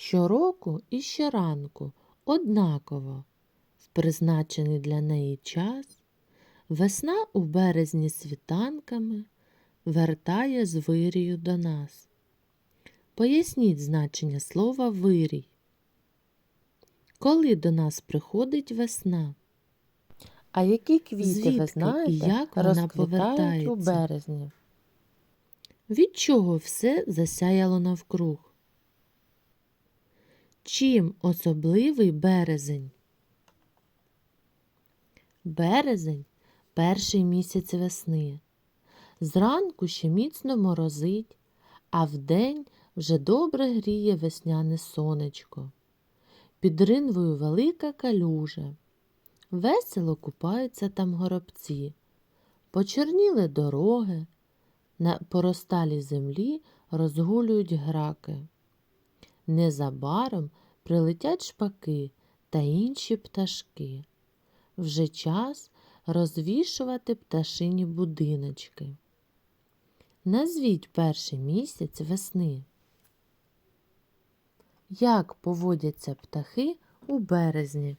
щороку і щоранку однаково в призначений для неї час. Весна у березні світанками вертає з вирію до нас. Поясніть значення слова вирій. Коли до нас приходить весна? А які квіти, Звідки ви і як вона розквітають у березні? Від чого все засяяло навкруг? Чим особливий березень? Березень перший місяць весни. Зранку ще міцно морозить, а вдень вже добре гріє весняне сонечко. Під ринвою велика калюжа. Весело купаються там горобці. Почорніли дороги, на поросталій землі розгулюють граки. Незабаром прилетять шпаки та інші пташки. Вже час розвішувати пташині будиночки. Назвіть перший місяць весни. Як поводяться птахи у березні?